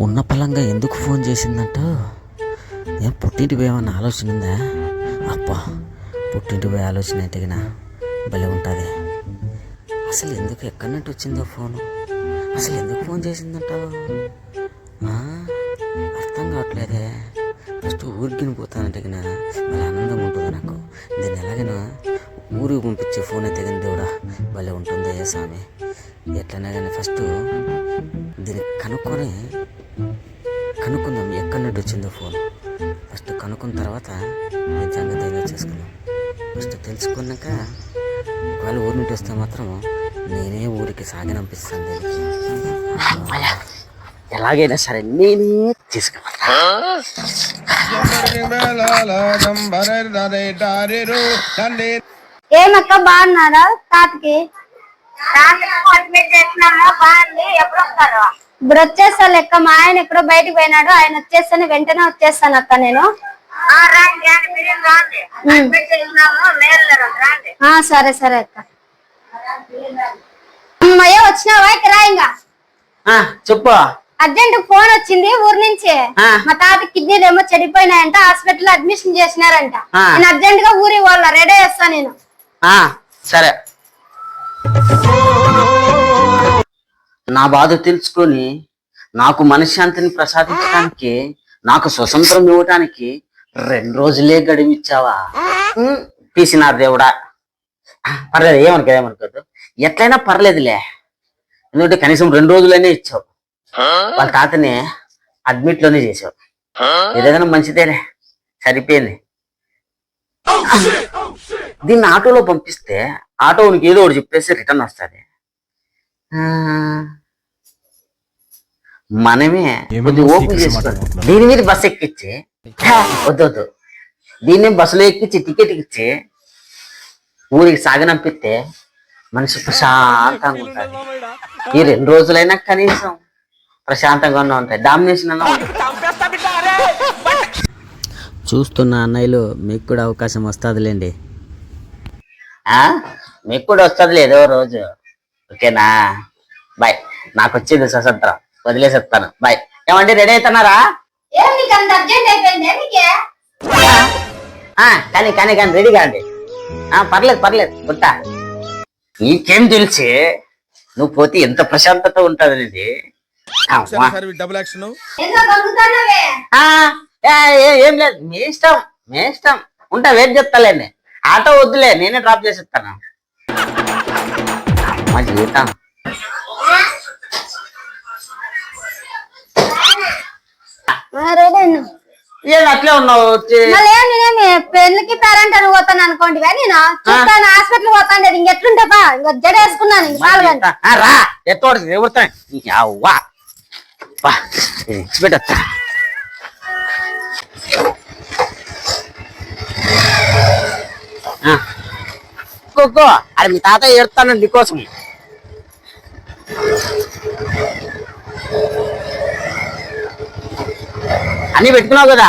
ఉన్న పలంగా ఎందుకు ఫోన్ చేసిందంట? ఏం పుట్టింటి పోయి ఏమన్నా ఆలోచన ఉందా? అబ్బా పుట్టింటి పోయి ఆలోచన ఎదిగినా భలే ఉంటుంది. అసలు ఎందుకు ఎక్కడి నుండి వచ్చిందో ఫోను? అసలు ఎందుకు ఫోన్ చేసిందంట? అర్థం కావట్లేదే. ఫస్ట్ ఊరికి పోతానంటే గిన భలే ఆనందం ఉంటుంది నాకు. దీన్ని ఎలాగైనా ఊరికి పంపించే ఫోన్ అయితే కానీ దేవుడా భలే ఉంటుంది ఏ స్వామి. ఎట్లనే కానీ ఫస్ట్ దీన్ని కనుక్కొని కనుక్కుందాం ఎక్కడి నుండి వచ్చిందో ఫోన్. ఫస్ట్ కనుక్కున్న తర్వాత నేను సంగతి ఏదో చేసుకుందాం. ఫస్ట్ తెలుసుకున్నాక ఒకవేళ ఊరి నుండి వస్తే మాత్రం నేనే ఊరికి సాగనంపిస్తాను ఎలాగైనా సరే నేనే తీసుకుపోతా ఏమక్క బాగున్నారా? తాతకి? ఇప్పుడు వచ్చేస్తా లెక్క. మా ఆయన ఎక్కడో బయటకు పోయినాడు. ఆయన వచ్చేస్తాను వెంటనే వచ్చేస్తాను అక్క నేను. ఆ సరే సరే అక్క అమ్మయ్య వచ్చినావా? ఇక రా ఇంకా. చెప్పు. అర్జెంట్ ఫోన్ వచ్చింది ఊరి నుంచి. ఆ. మా తాత కిడ్నీలు ఏమో చెడిపోయినాయంట. Hospital admission చేసినారంట. నేను అర్జెంట్గా ఊరి వాళ్ళ రెడీ చేస్తా నేను. ఆ, సరే. నా బాధ తెలుసుకొని నాకు మనశ్శాంతిని ప్రసాదించడానికి నాకు స్వతంత్రం ఇవ్వటానికి రెండు రోజులే గడిమిచ్చావా ఉమ్, తీసినారు దేవుడా. పర్లేదు ఏమనుకో ఏమనుకోదు ఎట్లయినా పర్లేదులే. ఎందుకంటే కనీసం రెండు రోజులైనా ఇచ్చావు. వాళ్ళ తాతని అడ్మిట్లోనే చేసావు ఏదైనా మంచిదేలే. సరిపోయింది. దీన్ని ఆటోలో పంపిస్తే ఆటో ఉనికి ఏదో ఒకటి చెప్పేసి రిటర్న్ వస్తుంది. మనమే కొద్దిగా ఓపెన్ చేసుకోవాలి. దీని మీద బస్సు ఎక్కించి హా, వద్దు వద్దు. దీన్ని బస్సులో ఎక్కించి టికెట్ ఇచ్చి ఊరికి సాగనంపిస్తే మనసు ప్రశాంతంగా ఉంటుంది. ఈ రెండు రోజులైనా కనీసం ప్రశాంతంగానే ఉంటాయి. డామినేషన్ అన్న చూస్తున్న అన్నయ్యలు మీకు కూడా అవకాశం వస్తుందిలేండి. మీకు కూడా వస్తుంది ఏదో రోజు. ఓకేనా? బాయ్. నాకు వచ్చేది స్వతంత్రం. వదిలేసేస్తాను. బాయ్ ఏమండి రెడీ అవుతున్నారా ఏం నీకు అంత అర్జెంట్ అయిపోయింది? నీకే? ఆ, కానీ కానీ కానీ రెడీ కాండి ఆ, పర్లేదు పర్లేదు గుట్ట నీకేం తెలిసి? నువ్వు పోతే ఎంత ప్రశాంతత ఉంటుంది అనేది ఏ, లేదు. మీ ఇష్టం మీ ఇష్టం. ఉంటా వెయిట్ చేస్తాలేండి. ఆటో వద్దులే నేనే డ్రాప్ చేసిస్తాను. జీవితం. అట్లే ఉన్నావు పెళ్ళికి పేరెంట్ అని పోతాను అనుకోండి నేను చూస్తాను హాస్పిటల్ పోతాను ఇంక ఎట్లుంటే బా ఇంక జడ వేసుకున్నాను రా ఎత్తోడు ఎవరుతా అవ్వా బా ఇచ్చిపెట్టా కోకో అది మీ తాత ఏడుతాను నీకోసం. అన్ని పెట్టుకున్నావు కదా?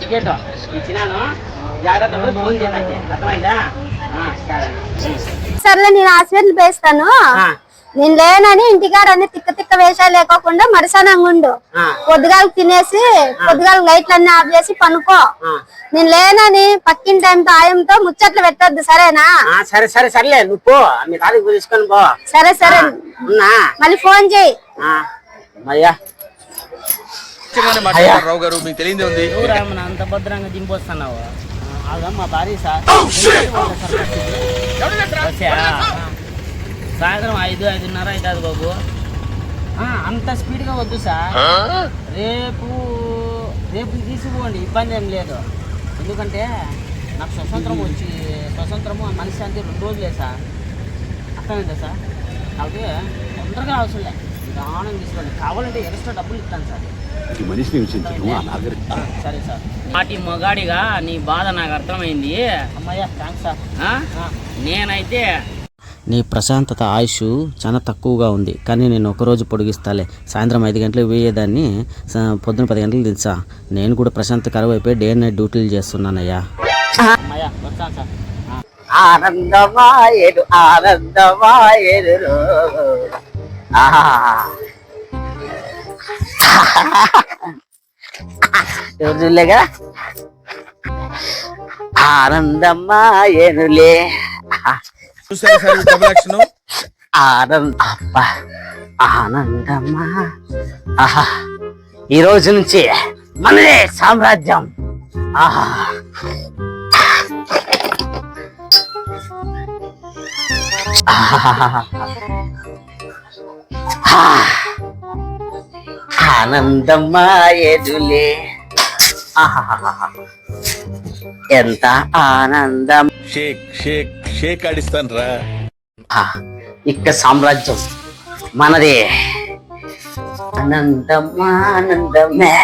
టికెట్ ఇచ్చినాను జాగ్రత్త ఫోన్ చేయండి అర్థమైందా సరే సర్లే నేను హాస్పిటల్ వేస్తాను ఆ. నేను లేనని ఇంటికాడ అన్ని తిక్క తిక్క వేషాలు లేకోకుండా మరసనంగా ఉండు. ఆ. పొద్దుగాలకు తినేసి పొద్దుగాల లైట్లు అన్ని ఆఫ్ చేసి పనుకో. ఆ. నేను లేనని పక్కిన టైం తాయంతో ముచ్చట్లు పెట్టొద్దు సరేనా? ఆ, సరే సరే సర్లే నువ్వు తీసుకొని పో. సరే సరే. ఉన్నా? మళ్ళీ ఫోన్ చేయి. రావు గారు మీకు తెలియదే అంత భద్రంగా దింపొస్తున్నావు? అదమ్మా భారీ సార్ సాయంత్రం ఐదు ఐదున్నర అవుతుంది బాబు. అంత స్పీడ్గా వద్దు సార్ రేపు రేపు తీసుకుపోండి ఇబ్బంది ఏం లేదు. ఎందుకంటే నాకు స్వతంత్రం వచ్చి స్వతంత్రము మనశ్శాంతి రెండు రోజులే సార్ అర్థమైందా సార్ కాబట్టి తొందరగా అవసరం లేదు నిదానం తీసుకోండి కావాలంటే ఎక్స్ట్రా డబ్బులు ఇస్తాను సార్. ఈ మనిషిని విషయించడం ఆ నాగరిక సరే మొగాడిగా నీ బాధ నాకు అర్థమైంది. అమ్మయ్య థ్యాంక్స్ సార్. నేనైతే నీ ప్రశాంతత ఆయుష్ చాలా తక్కువగా ఉంది. కానీ నేను ఒకరోజు పొడిగిస్తాలే. సాయంత్రం ఐదు గంటలకు పోయేదాన్ని స- పొద్దున పది గంటలకు తెలుసా నేను కూడా ప్రశాంత కరువు అయిపోయి డే నైట్ డ్యూటీలు చేస్తున్నానయ్యా. ఆనందమాయేడు ఆనందమాయేడు రోజులేగా ఆనందమాయేనులే చూసారా సార్ డబుల్ యాక్షన్ ఆనంద అబ్బా ఆనందమా ఆహా. ఈ రోజు నుంచి మనదే సామ్రాజ్యం. ఆహా. ఆహా. ఆ. ఆనందమ్మా ఎదులే ఆహాహాహా. ఎంత ఆనందం షేక్ షేక్ షేక్ ఆడిస్తాను రా ఇక్క సామ్రాజ్యం మనదే ఆనందమా ఆనందమే.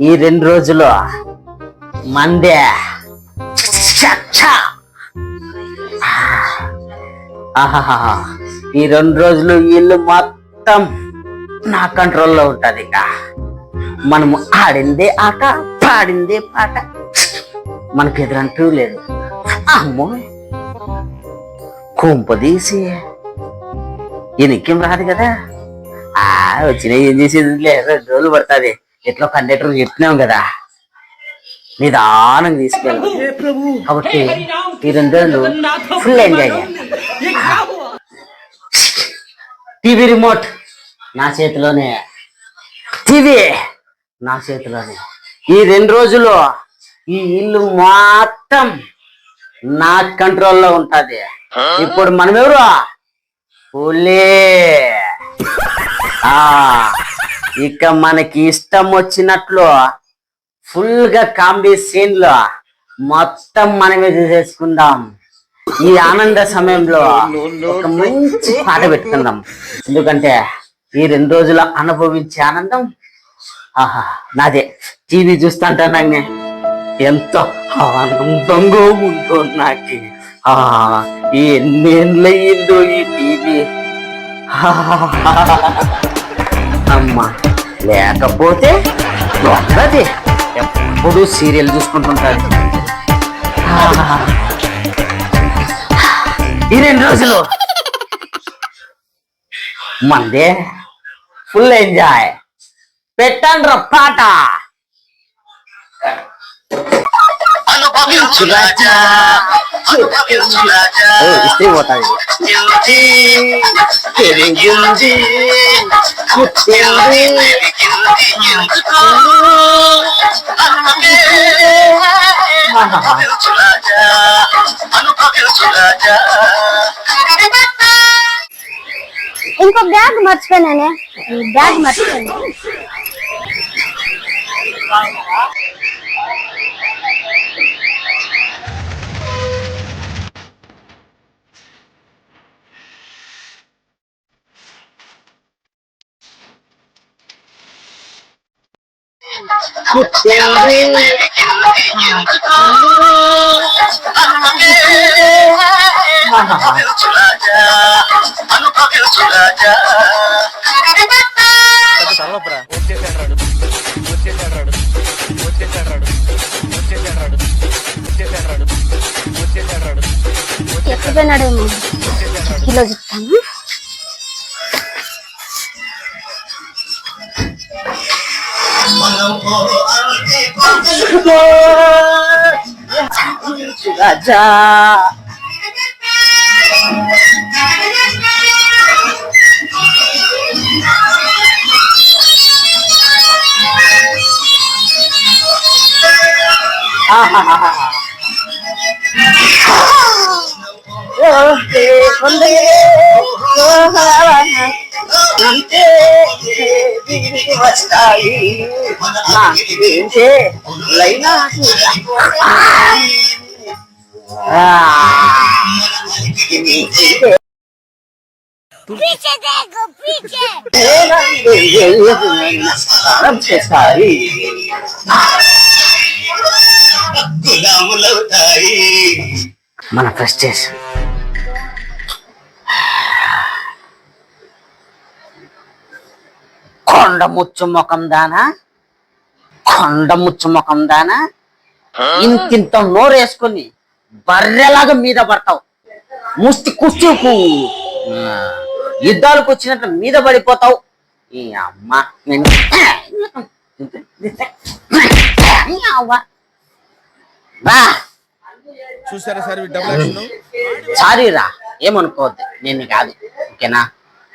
ఈ రెండు రోజులు మందే. ఈ రెండు రోజులు ఇల్లు మొత్తం నా కంట్రోల్లో ఉంటది ఇక. మనము ఆడిందే ఆట పాడిందే పాట. మనకు ఎదురంటూ లేదు. అమ్మో! కుంపదీసి ఈయనకేం రాదు కదా. ఆ వచ్చిన ఏం చేసేది లే రెండు రోజులు పడుతుంది. ఎట్లా కండక్టర్ చెప్పినాం కదా. నిదానం తీసుకెళ్ళి. కాబట్టి ఈ రెండు రోజులు ఫుల్ ఎంజాయ్ టీవీ రిమోట్. నా చేతిలోనే. టీవీ. నా చేతిలోనే. ఈ రెండు రోజులు ఈ ఇల్లు మొత్తం నా కంట్రోల్లో ఉంటుంది. ఇప్పుడు మనం ఎవరు పులే. ఆ ఇక మనకి ఇష్టం వచ్చినట్లు ఫుల్గా కామెడీ సీన్లో మొత్తం మనమే చేసుకుందాం ఈ ఆనంద సమయంలో ఒక మంచి పాట పెట్టుకుందాం. ఎందుకంటే ఈ రెండు రోజుల అనుభవించే ఆనందం? ఆహా నాదే. టీవీ చూస్తుంటాను ఎంత ఆనందంగా ఉందో నాకు. ఆ ఎన్నేళ్ళయిందో ఈ టీవీ? అమ్మా లేకపోతే దొంగది ఎప్పుడు సీరియల్ చూసుకుంటుంటారు. ఈ రెండు రోజులు. మందే. ఫుల్ ఎంజాయ్ పెట్టండ్ర పాట ఓ, ఇస్త్రీ పోతాది పెరిగింది పుట్టింది ఇంకో బ్యాగ్ మర్చిపోయినానే ఈ బ్యాగ్ మర్చిపోయినా. తలపరా వచ్చేసాడు రాడు వచ్చేసాడు రాడు వచ్చేసాడు వచ్చేసాడు వచ్చేసాడు వచ్చేసాడు ఎక్కిపోయినాడేమో కిలో చెప్తాను. రాజా. पीछे देखो पीछे मेरा ये ये सारी గులాములవుతాయి మన ఫ్రస్ట్రేషన్ కొండ ముచ్చు ముఖం దానా? కొండ ముచ్చు ముఖం దానా? ఇంతింత నోరేసుకొని బర్రెలాగా మీద పడతావు. ముస్తి కుస్తీకు యుద్ధాలకు వచ్చినట్టు మీద పడిపోతావు. ఈ అమ్మ నేను అవ్వ. రా. చూసారా సార్ ఈ డబుల్ యాక్షన్ సారీ రా ఏమనుకోవద్దు నేను కాదు ఓకేనా?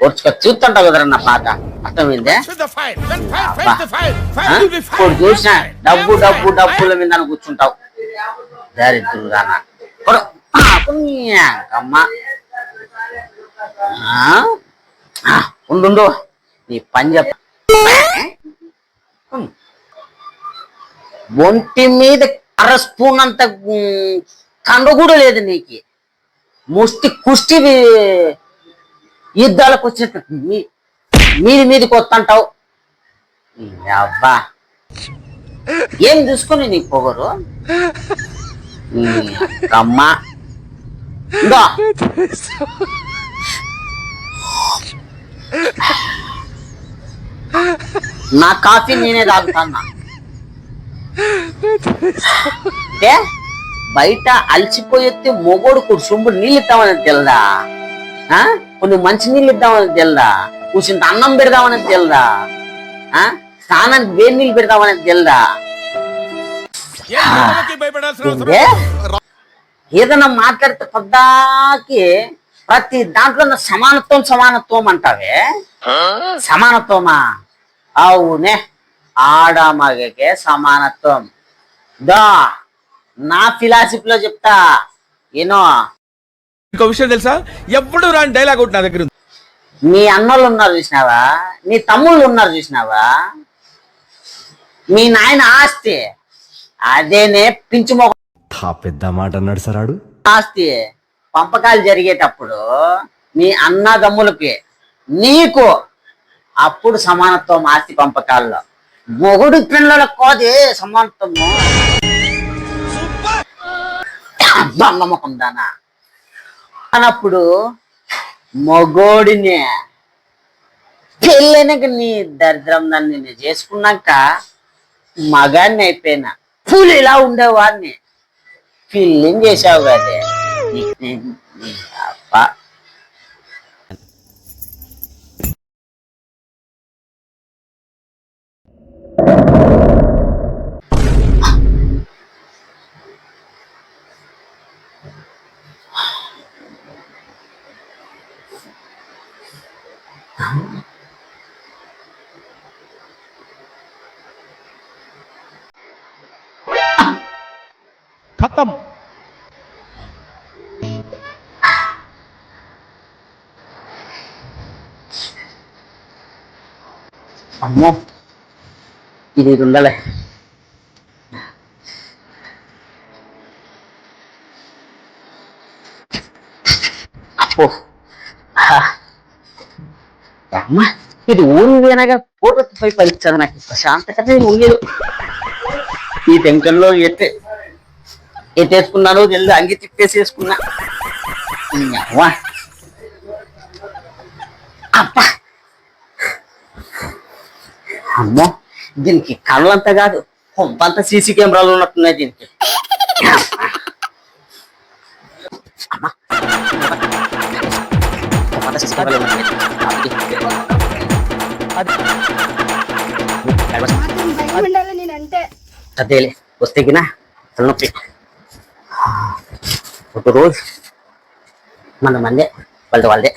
ఓర్చుకో చూస్తుంటావు కదరా నా పాట అర్థమైందే? ఇప్పుడు చూసిన డబ్బు డబ్బు డబ్బుల మీద కూర్చుంటావు? ఆ, ఉండు ఉండు. నీ పని చెప్ప ఒంటి మీద అర స్పూన్ అంత కండ కూడా లేదు నీకు. ముష్టి కుష్టి యుద్ధాలకు వచ్చినట్టు మీ- మీది మీదకి వస్తుంటావు. అబ్బా ఏం చూసుకొని నీ పొగరు? అమ్మా. ఇంకా నా కాఫీ నేనే తాగుతాన్నా. అంటే బయట అలసిపోయేస్తే మొగోడు సొమ్ము నీళ్ళు ఇద్దామని తెల్దా? ఆ? కొన్ని మంచి నీళ్ళు ఇద్దామని తెల్దా? కూర్చుంత అన్నం పెడదామని తెల్దా? ఆ? స్నానానికి వేడి నీళ్ళు పెడదామని తెల్దా. ఏదైనా మాట్లాడితే పద్దాకి ప్రతి దాంట్లో సమానత్వం సమానత్వం అంటావే? సమానత్వమా? అవునే. ఆడ మగకే సమానత్వం. దా నా ఫిలాసఫీలో చెప్తా. ఏనో ఇంకో విషయం తెలుసా? ఎప్పుడు రాని డైలాగ్ ఒకటి నా దగ్గర ఉంది. నీ అన్నోళ్ళు ఉన్నారు చూసినావా? నీ తమ్ముళ్ళు ఉన్నారు చూసినావా? మీ నాయన ఆస్తి. అదేనే పింఛు మొక్క ఆ పెద్ద మాట అన్నాడు సరాడు ఆస్తి. పంపకాలు జరిగేటప్పుడు నీ అన్నదమ్ములకి నీకు అప్పుడు సమానత్వం ఆస్తి పంపకాల్లో. మొగుడు పిల్లలకు కోదే సమానత్వము దొంగముఖం దానా అన్నప్పుడు మొగోడిని పెళ్ళైనాక నీ దరిద్రం దాన్ని నేను చేసుకున్నాక మగాన్ని అయిపోయినా. పూలు ఇలా ఉండేవాడిని. ఫిల్లింగ్ చేసావు కదే అమ్మో. ఇది ఉండాలి అప్పో. అమ్మ. ఇది ఊరు పోయినాక పూర్వపై పరీక్ష నాకు ప్రశాంతత ఉండేది ఈ టెన్షన్లో ఎట్టే ఎట్టేసుకున్నాను తెలియదు అంగి తిప్పేసి వేసుకున్నా అమ్మా. అబ్బా అమ్మో దీనికి కళ్ళంతా కాదు కొంపంతా సీసీ కెమెరాలు ఉన్నట్టున్నాయి దీనికి. అదేలే వస్తే గినా తలనొప్పి. ఒక రోజు మన మందే వాళ్ళది వాళ్ళదే.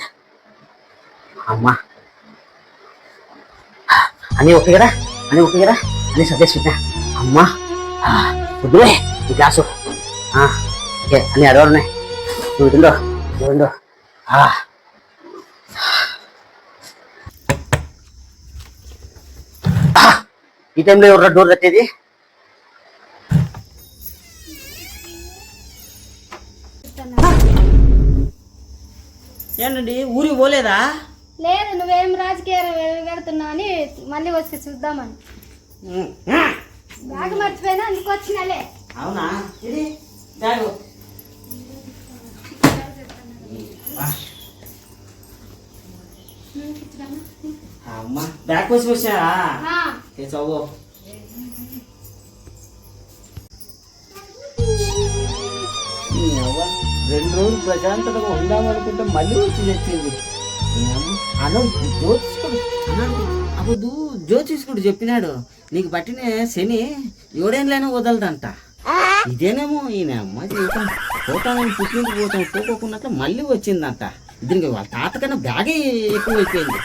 అమ్మా. అని ఓకే కదా అని ఓకే కదా అన్నీ సర్దేసుకుంటా అమ్మా వద్దులే ఈ గ్లాసు ఓకే అన్నీ అడవాలున్నాయి నువ్వు రెండో నువ్వు ఈ టైంలో ఎవరు డోర్ కట్టేది ఏంటండి ఊరికి పోలేదా లేదు నువ్వేం రాజకీయాలు వెళ్తున్నావు అని మళ్ళీ వచ్చి చూద్దామని. బ్యాగ్ మర్చిపోయినా అందుకు వచ్చినలే. అవునా? ఇది బ్యాగు అమ్మ బ్యాగ్ కోసం వచ్చావా ఆ, తెచ్చావు రెండు రోజులు ప్రశాంతంగా ఉందామనుకుంటే మళ్ళీ వచ్చి తెచ్చింది. అన్న జ్యోతిష్కుడు. అన్నాడు. అప్పుడు జ్యోతిష్కుడు చెప్పినాడు నీకు పట్టిన శని ఏడేళ్ళైనా వదలదంట. ఇదేనేమో ఈయన అమ్మ జీవితం. పోతానని పుట్టినకి పోతాను పోకోకున్నట్లు మళ్ళీ వచ్చిందంట. దీనికి వాళ్ళ తాతకన్నా బ్యాగే ఎక్కువ అయిపోయింది